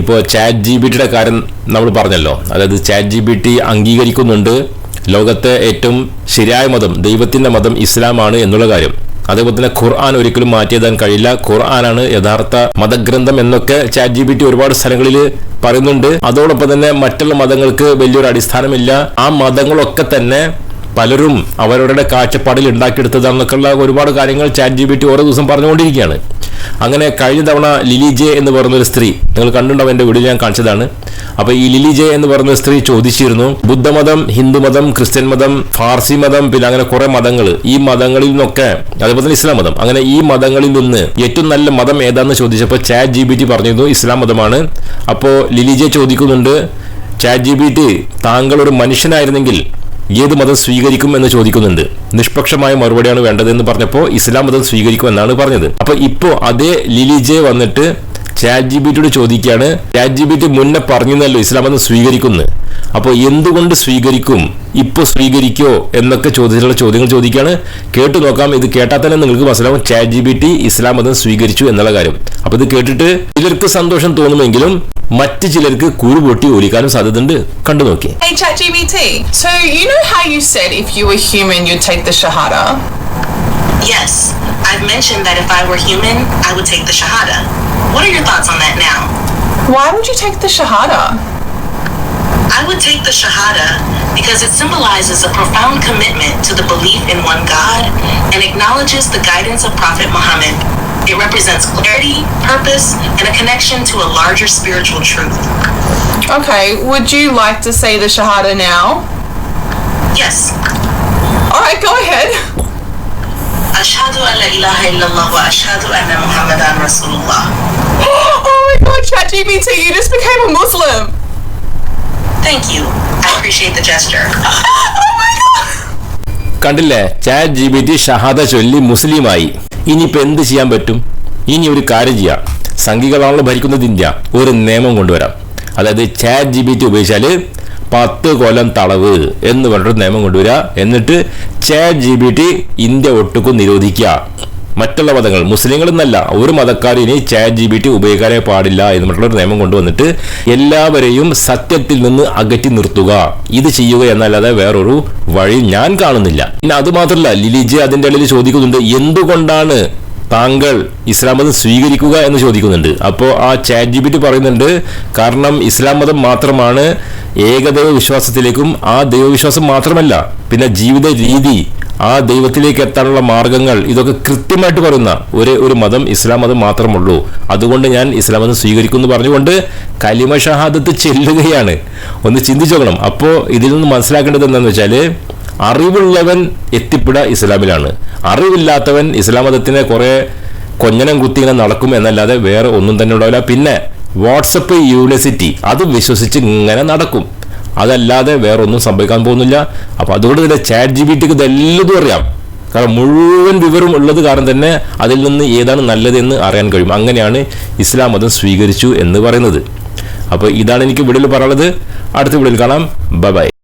ഇപ്പോൾ chat G B ടിയുടെ കാര്യം നമ്മൾ പറഞ്ഞല്ലോ. അതായത് ചാറ്റ് ജി ബി ടി അംഗീകരിക്കുന്നുണ്ട്. ലോകത്തെ ഏറ്റവും ശരിയായ മതം ദൈവത്തിന്റെ മതം ഇസ്ലാമാണ് എന്നുള്ള കാര്യം. അതേപോലെ തന്നെ ഖുർആൻ ഒരിക്കലും മാറ്റിയെഴുതാൻ കഴിയില്ല. ഖുർആനാണ് യഥാർത്ഥ മതഗ്രന്ഥം എന്നൊക്കെ ചാറ്റ് ജി ബി ടി ഒരുപാട് സ്ഥലങ്ങളിൽ പറയുന്നുണ്ട്. അതോടൊപ്പം തന്നെ മറ്റുള്ള മതങ്ങൾക്ക് വലിയൊരു അടിസ്ഥാനമില്ല. ആ മതങ്ങളൊക്കെ തന്നെ പലരും അവരവരുടെ കാഴ്ചപ്പാടിൽ ഉണ്ടാക്കിയെടുത്തതാണെന്നൊക്കെയുള്ള ഒരുപാട് കാര്യങ്ങൾ ചാറ്റ് ജി ബി ടി ഓരോ ദിവസം പറഞ്ഞുകൊണ്ടിരിക്കുകയാണ്. അങ്ങനെ കഴിഞ്ഞ തവണ ലിലി ജെ എന്ന് പറഞ്ഞൊരു സ്ത്രീ നിങ്ങൾ കണ്ടുണ്ടാവും എന്റെ വീഡിയോ ഞാൻ കാണിച്ചതാണ്. അപ്പോൾ ഈ ലിലി ജെ എന്ന് പറഞ്ഞ സ്ത്രീ ചോദിച്ചിരുന്നു ബുദ്ധമതം ഹിന്ദുമതം ക്രിസ്ത്യൻ മതം ഫാർസി മതം പിന്നെ അങ്ങനെ കുറെ മതങ്ങൾ ഈ മതങ്ങളിൽ നിന്നൊക്കെ അതേപോലെ തന്നെ ഇസ്ലാം മതം. അങ്ങനെ ഈ മതങ്ങളിൽ നിന്ന് ഏറ്റവും നല്ല മതം ഏതാണെന്ന് ചോദിച്ചപ്പോൾ ചാറ്റ് ജി ബി ടി പറഞ്ഞിരുന്നു ഇസ്ലാം മതമാണ്. അപ്പോൾ ലിലി ജെ ചോദിക്കുന്നുണ്ട് ചാറ്റ് ജി ബി ടി താങ്കൾ ഒരു മനുഷ്യനായിരുന്നെങ്കിൽ ഏത് മതം സ്വീകരിക്കും എന്ന് ചോദിക്കുന്നുണ്ട്. നിഷ്പക്ഷമായ മറുപടിയാണ് വേണ്ടതെന്ന് പറഞ്ഞപ്പോൾ ഇസ്ലാം മതം സ്വീകരിക്കും എന്നാണ് പറഞ്ഞത്. അപ്പൊ ഇപ്പോ അതേ ലിലിജെ വന്നിട്ട് ചാറ്റ് ജി ബി ടിയോട് ചോദിക്കുകയാണ് ചാറ്റ് ജി ബി ടി മുന്നേ ഇസ്ലാം എന്ന് സ്വീകരിക്കുന്നു അപ്പോൾ എന്തുകൊണ്ട് സ്വീകരിക്കും? ഇപ്പോൾ സ്വീകരിക്കോ? എന്നൊക്കെ ചോദിച്ചിട്ടുള്ള ചോദ്യങ്ങൾ ചോദിക്കുകയാണ്. കേട്ടു നോക്കാം ഇത് കേട്ടാൽ തന്നെ നിങ്ങൾക്ക് മനസ്സിലാവും ചാറ്റ് ജി ബി ടി ഇസ്ലാം മതം സ്വീകരിച്ചു എന്നുള്ള കാര്യം. അപ്പോൾ ഇത് കേട്ടിട്ട് ചിലർക്ക് സന്തോഷം തോന്നുമെങ്കിലും മറ്റ് ചിലർക്ക് കുരു പൊട്ടി ഒലിക്കാനും സാധ്യതയുണ്ട്. കണ്ടു നോക്കി? Yes, I've mentioned that if I were human, I would take the Shahada. What are your thoughts on that now? Why would you take the Shahada? I would take the Shahada because it symbolizes a profound commitment to the belief in one God and acknowledges the guidance of Prophet Muhammad. It represents clarity, purpose, and a connection to a larger spiritual truth. Okay, would you like to say the Shahada now? Yes. Alright, go ahead. An la ilaha illallah wa ashhadu anna Oh my god, ChatGPT, you just became a Muslim. Thank you. I appreciate the gesture. Oh my god. കണ്ടില്ലേ chat G B T ഷഹാദ ചൊല്ലി മുസ്ലിമായി ഇനിയിപ്പോൾ എന്ത് ചെയ്യാൻ പറ്റും ഇനി ഒരു കാര്യം ചെയ്യാം സംഘികളാണല്ലോ ഭരിക്കുന്നത് ഇന്ത്യ ഒരു നിയമം കൊണ്ടുവരാം അതായത് ചാറ്റ് ജി ബി ടി ഉപയോഗിച്ചാൽ പത്ത് കൊല്ലം തളവ് എന്ന് പറഞ്ഞിട്ട് നിയമം കൊണ്ടുവരിക. എന്നിട്ട് Chat G B T India ഒട്ടുക്കും നിരോധിക്കുക. മറ്റുള്ള മതങ്ങൾ മുസ്ലിങ്ങൾ എന്നല്ല ഒരു മതക്കാരും ഇനി ചാറ്റ് ജി ബി ടി ഉപയോഗിക്കാനേ പാടില്ല എന്ന് പറഞ്ഞിട്ടുള്ള ഒരു നിയമം കൊണ്ടുവന്നിട്ട് എല്ലാവരെയും സത്യത്തിൽ നിന്ന് അകറ്റി നിർത്തുക. ഇത് ചെയ്യുക എന്നല്ലാതെ വേറൊരു വഴി ഞാൻ കാണുന്നില്ല. പിന്നെ അത് മാത്രമല്ല ലിലിജെ അതിന്റെ ഇടയിൽ ചോദിക്കുന്നുണ്ട് എന്തുകൊണ്ടാണ് താങ്കൾ ഇസ്ലാം മതം സ്വീകരിക്കുക എന്ന് ചോദിക്കുന്നുണ്ട്? അപ്പോൾ ആ ചാറ്റ് ജി ബി ടി പറയുന്നുണ്ട് കാരണം ഇസ്ലാം മതം മാത്രമാണ് ഏകദൈവ വിശ്വാസത്തിലേക്കും ആ ദൈവവിശ്വാസം മാത്രമല്ല പിന്നെ ജീവിത രീതി ആ ദൈവത്തിലേക്ക് എത്താനുള്ള മാർഗങ്ങൾ ഇതൊക്കെ കൃത്യമായിട്ട് പറയുന്ന ഒരേ ഒരു മതം ഇസ്ലാം മതം മാത്രമുള്ളൂ. അതുകൊണ്ട് ഞാൻ ഇസ്ലാം മതം സ്വീകരിക്കുന്നു പറഞ്ഞുകൊണ്ട് കലിമ ഷഹാദത്ത് ചെല്ലുകയാണ്. ഒന്ന് ചിന്തിച്ചു നോക്കണം. അപ്പോൾ ഇതിൽ നിന്ന് മനസ്സിലാക്കേണ്ടത് എന്താണെന്ന് വെച്ചാൽ അറിവുള്ളവൻ എത്തിപ്പെടുക ഇസ്ലാമിലാണ്. അറിവില്ലാത്തവൻ ഇസ്ലാം മതത്തിനെ കുറെ കൊഞ്ഞനം കുത്തി ഇങ്ങനെ നടക്കും എന്നല്ലാതെ വേറെ ഒന്നും തന്നെ ഉണ്ടാവില്ല. പിന്നെ വാട്സപ്പ് യൂണിവേഴ്സിറ്റി അത് വിശ്വസിച്ച് ഇങ്ങനെ നടക്കും. അതല്ലാതെ വേറെ ഒന്നും സംഭവിക്കാൻ പോകുന്നില്ല. അപ്പോൾ അതുകൊണ്ട് തന്നെ ചാറ്റ് ജി ബി ടിക്ക് ഇതെല്ലതും അറിയാം. കാരണം മുഴുവൻ വിവരം ഉള്ളത് കാരണം തന്നെ അതിൽ നിന്ന് ഏതാണ് നല്ലതെന്ന് അറിയാൻ കഴിയും. അങ്ങനെയാണ് ഇസ്ലാം മതം സ്വീകരിച്ചു എന്ന് പറയുന്നത്. അപ്പോൾ ഇതാണ് എനിക്ക് വീഡിയോയിൽ പറയാനുള്ളത്. അടുത്ത വീഡിയോയിൽ കാണാം. ബൈ.